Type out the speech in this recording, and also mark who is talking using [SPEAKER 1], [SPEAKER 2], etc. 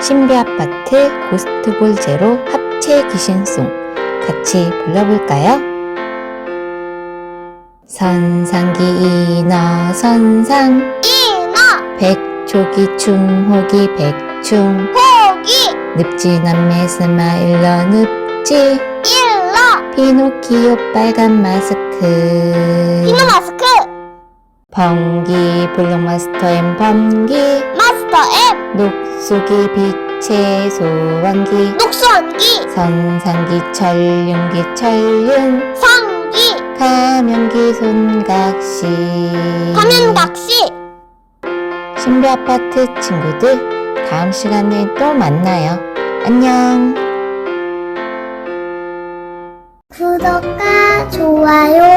[SPEAKER 1] 신비아파트 고스트볼 제로 합체 귀신송. 같이 불러볼까요? 선상기 인어 선상.
[SPEAKER 2] 인어
[SPEAKER 1] 백초기 충호기 백충.
[SPEAKER 2] 호기.
[SPEAKER 1] 늪지난 메스마일러 늪지.
[SPEAKER 2] 일러.
[SPEAKER 1] 피노키오 빨간 마스크.
[SPEAKER 2] 피노 마스크.
[SPEAKER 1] 번기 블록마스터 앤 번기.
[SPEAKER 2] 마스터 M.
[SPEAKER 1] 녹 수기 빛의 소왕기.
[SPEAKER 2] 녹수원기.
[SPEAKER 1] 선상기 천륜기 천륜
[SPEAKER 2] 성기.
[SPEAKER 1] 가면기 손각시.
[SPEAKER 2] 가면각시.
[SPEAKER 1] 신비 아파트 친구들 다음 시간에 또 만나요. 안녕.
[SPEAKER 2] 구독과 좋아요